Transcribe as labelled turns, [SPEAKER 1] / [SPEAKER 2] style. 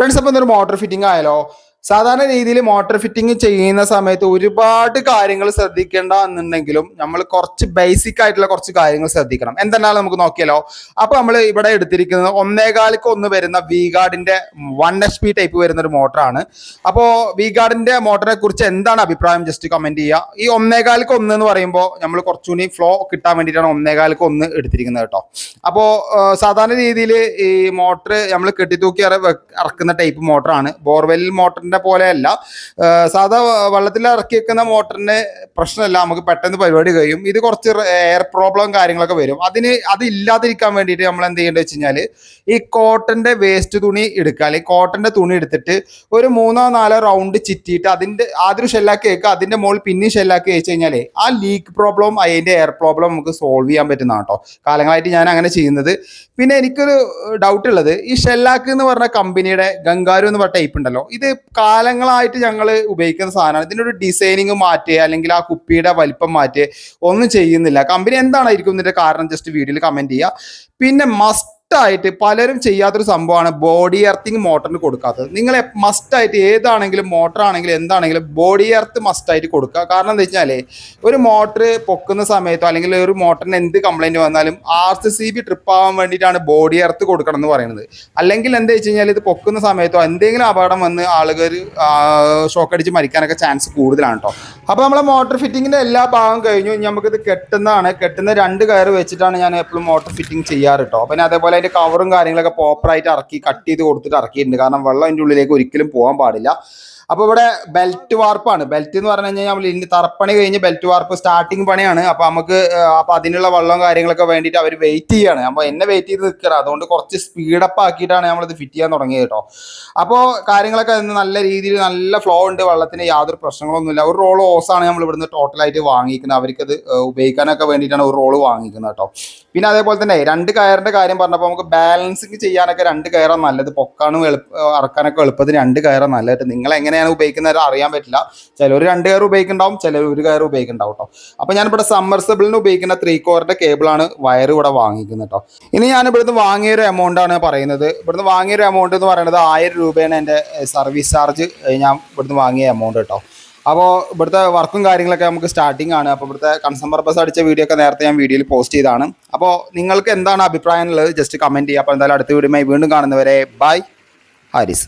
[SPEAKER 1] Friends അപ്പം എന്തൊരു motor fitting ആയാലോ? സാധാരണ രീതിയിൽ മോട്ടോർ ഫിറ്റിംഗ് ചെയ്യുന്ന സമയത്ത് ഒരുപാട് കാര്യങ്ങൾ ശ്രദ്ധിക്കേണ്ട എന്നുണ്ടെങ്കിലും നമ്മൾ കുറച്ച് ബേസിക് ആയിട്ടുള്ള കുറച്ച് കാര്യങ്ങൾ ശ്രദ്ധിക്കണം. എന്തെന്നാലും നമുക്ക് നോക്കിയാലോ? അപ്പൊ നമ്മൾ ഇവിടെ എടുത്തിരിക്കുന്നത് ഒന്നേകാലിക്ക് ഒന്ന് വരുന്ന വി ഗാർഡിന്റെ വൺ എച്ച് പി ടൈപ്പ് വരുന്ന ഒരു മോട്ടറാണ് അപ്പോൾ വി ഗാർഡിന്റെ മോട്ടറിനെ കുറിച്ച് എന്താണ് അഭിപ്രായം? ജസ്റ്റ് കമന്റ് ചെയ്യുക. ഈ ഒന്നേകാലിക്ക് ഒന്ന് എന്ന് പറയുമ്പോൾ നമ്മൾ കുറച്ചുകൂടി ഫ്ലോ കിട്ടാൻ വേണ്ടിയിട്ടാണ് ഒന്നേകാലിക്ക് ഒന്ന് എടുത്തിരിക്കുന്നത് കേട്ടോ. അപ്പോൾ സാധാരണ രീതിയിൽ ഈ മോട്ടർ നമ്മൾ കെട്ടിത്തൂക്കി ഇറ- ഇറക്കുന്ന ടൈപ്പ് മോട്ടറാണ് ബോർവെൽ മോട്ടറിന്റെ പോലെയല്ല. ആ, സാധാ വെള്ളത്തിൽ ഇറക്കി വെക്കുന്ന മോട്ടറിന് പ്രശ്നമല്ല. നമുക്ക് പെട്ടെന്ന് പരിപാടി കഴിയും. ഇത് കുറച്ച് എയർ പ്രോബ്ലം കാര്യങ്ങളൊക്കെ വരും. അതിന് അത് ഇല്ലാതിരിക്കാൻ വേണ്ടിയിട്ട് നമ്മൾ എന്ത് ചെയ്യേണ്ടത് വെച്ച് കഴിഞ്ഞാൽ ഈ കോട്ടന്റെ വേസ്റ്റ് തുണി എടുക്കുക. അല്ലെങ്കിൽ കോട്ടന്റെ തുണി എടുത്തിട്ട് ഒരു മൂന്നോ നാലോ റൗണ്ട് ചിറ്റിയിട്ട് അതിന്റെ ആദ്യം ഷെല്ലാക്കി വെക്കുക. അതിന്റെ മുകളിൽ പിന്നെ ഷെല്ലാക്കി വെച്ച് കഴിഞ്ഞാൽ ആ ലീക്ക് പ്രോബ്ലം അതിന്റെ എയർ പ്രോബ്ലം നമുക്ക് സോൾവ് ചെയ്യാൻ പറ്റുന്ന കേട്ടോ. കാലങ്ങളായിട്ട് ഞാൻ അങ്ങനെ ചെയ്യുന്നത്. പിന്നെ എനിക്കൊരു ഡൗട്ട് ഉള്ളത്. ഈ ഷെല്ലാക്ക് എന്ന് പറഞ്ഞ കമ്പനിയുടെ ഗംഗാരു എന്ന് പറഞ്ഞ ടൈപ്പ് ഉണ്ടല്ലോ. ഇത് കാലങ്ങളായിട്ട് ഞങ്ങൾ ഉപയോഗിക്കുന്ന സാധനമാണ്. ഇതിന്റെ ഒരു ഡിസൈനിങ് മാറ്റി അല്ലെങ്കിൽ ആ കുപ്പിയുടെ വലിപ്പം മാറ്റി ഒന്നും ചെയ്യുന്നില്ല. കമ്പനി എന്താണായിരിക്കും ഇതിന്റെ കാരണം? ജസ്റ്റ് വീഡിയോയിൽ കമന്റ് ചെയ്യുക പിന്നെ മസ്റ്റ് ആയിട്ട് പലരും ചെയ്യാത്തൊരു സംഭവമാണ് ബോഡി എർത്തിങ് മോട്ടറിന് കൊടുക്കാത്തത്. നിങ്ങൾ മസ്റ്റായിട്ട് ഏതാണെങ്കിലും മോട്ടർ ആണെങ്കിലും എന്താണെങ്കിലും ബോഡി എർത്ത് മസ്റ്റായിട്ട് കൊടുക്കുക. കാരണം എന്താ വെച്ചാൽ ഒരു മോട്ടർ പൊക്കുന്ന സമയത്തോ അല്ലെങ്കിൽ ഒരു മോട്ടറിന് എന്ത് കംപ്ലൈന്റ് വന്നാലും R C C B trip ആവാൻ വേണ്ടിയിട്ടാണ് ബോഡി എർത്ത് കൊടുക്കണം എന്ന് പറയുന്നത്. അല്ലെങ്കിൽ എന്താ വെച്ച് കഴിഞ്ഞാൽ ഇത് പൊക്കുന്ന സമയത്തോ എന്തെങ്കിലും അപകടം വന്ന് ആളുകൾ ഷോക്ക് അടിച്ച് മരിക്കാനൊക്കെ ചാൻസ് കൂടുതലാണ് കേട്ടോ അപ്പോൾ നമ്മളെ മോട്ടർ ഫിറ്റിങ്ങിന്റെ എല്ലാ ഭാഗം കഴിഞ്ഞു. നമുക്കിത് കെട്ടുന്നതാണ്. കെട്ടുന്ന രണ്ട് കയർ വെച്ചിട്ടാണ് ഞാൻ എപ്പോഴും മോട്ടർ ഫിറ്റിംഗ് ചെയ്യാറ് കേട്ടോ പിന്നെ അതേപോലെ അതിന്റെ കവറും കാര്യങ്ങളൊക്കെ പ്രോപ്പറായിട്ട് ഇറക്കി കട്ട് ചെയ്ത് കൊടുത്തിട്ട് ഇറക്കിയിട്ടുണ്ട്. കാരണം വെള്ളം അതിന്റെ ഉള്ളിലേക്ക് ഒരിക്കലും പോകാൻ പാടില്ല. അപ്പോൾ ഇവിടെ ബെൽറ്റ് വാർപ്പാണ് ബെൽറ്റ് എന്ന് പറഞ്ഞു കഴിഞ്ഞാൽ നമ്മൾ ഇനി തറപ്പണി കഴിഞ്ഞ് ബെൽറ്റ് വാർപ്പ് സ്റ്റാർട്ടിങ് പണിയാണ്. അപ്പോൾ നമുക്ക് അപ്പോൾ അതിനുള്ള വെള്ളവും കാര്യങ്ങളൊക്കെ വേണ്ടിയിട്ട് അവർ വെയിറ്റ് ചെയ്യാണ്. അപ്പോൾ എന്നെ വെയിറ്റ് ചെയ്ത് നിൽക്കണം അതുകൊണ്ട് കുറച്ച് സ്പീഡപ്പ് ആക്കിയിട്ടാണ് നമ്മളിത് ഫിറ്റ് ചെയ്യാൻ തുടങ്ങിയത് കേട്ടോ. അപ്പോൾ കാര്യങ്ങളൊക്കെ നല്ല രീതിയിൽ നല്ല ഫ്ലോ ഉണ്ട്. വെള്ളത്തിന് യാതൊരു പ്രശ്നങ്ങളൊന്നുമില്ല. ഒരു റോൾ ഓസാണ് നമ്മൾ ഇവിടുന്ന് ടോട്ടലായിട്ട് വാങ്ങിക്കുന്നത്. അവർക്കത് ഉപയോഗിക്കാനൊക്കെ വേണ്ടിയിട്ടാണ് ഒരു റോൾ വാങ്ങിക്കുന്നത് കേട്ടോ. പിന്നെ അതേപോലെ തന്നെ രണ്ട് കയറിന്റെ കാര്യം പറഞ്ഞപ്പോൾ നമുക്ക് ബാലൻസിങ് ചെയ്യാനൊക്കെ രണ്ട് കയറാൻ നല്ലത്. പൊക്കാനും എളുപ്പ ഇറക്കാനൊക്കെ എളുപ്പത്തിന് രണ്ട് കയറാൻ നല്ലത് നിങ്ങൾ എങ്ങനെയാണ് ഉപയോഗിക്കുന്നത് അറിയാൻ പറ്റില്ല. ചിലർ രണ്ട് കയർ ഉപയോഗിക്കുന്നുണ്ടാവും ചിലർ ഒരു കയർ ഉപയോഗിക്കുന്നുണ്ടാവും കേട്ടോ അപ്പോൾ ഞാനിവിടെ സമ്മർസബിളിന് ഉപയോഗിക്കുന്ന ത്രീ കോറിന്റെ കേബിളാണ് വയർ ഇവിടെ വാങ്ങിക്കുന്നത് കേട്ടോ ഇനി ഞാൻ ഇവിടുന്ന് വാങ്ങിയ ഒരു എമൗണ്ട് ആണ് പറയുന്നത്. ഇവിടുന്ന് വാങ്ങിയ ഒരു എമൗണ്ട് എന്ന് പറയുന്നത് ആയിരം രൂപയാണ് എന്റെ സർവീസ് ചാർജ് ഞാൻ ഇവിടുന്ന് വാങ്ങിയ എമൗണ്ട് കേട്ടോ അപ്പോൾ ഇവിടുത്തെ വർക്കും കാര്യങ്ങളൊക്കെ നമുക്ക് സ്റ്റാർട്ടിംഗ് ആണ്. അപ്പോൾ ഇവിടുത്തെ കൺസ്യൂമർ ബസ് അടിച്ച വീഡിയോ ഒക്കെ നേരത്തെ ഞാൻ വീഡിയോയിൽ പോസ്റ്റ് ചെയ്താണ് അപ്പോൾ നിങ്ങൾക്ക് എന്താണ് അഭിപ്രായം എന്നുള്ളത് ജസ്റ്റ് കമന്റ് ചെയ്യുക. അപ്പോൾ എന്തായാലും അടുത്ത വീഡിയോ വീണ്ടും കാണുന്നവരെ ബൈ ഹാരിസ്.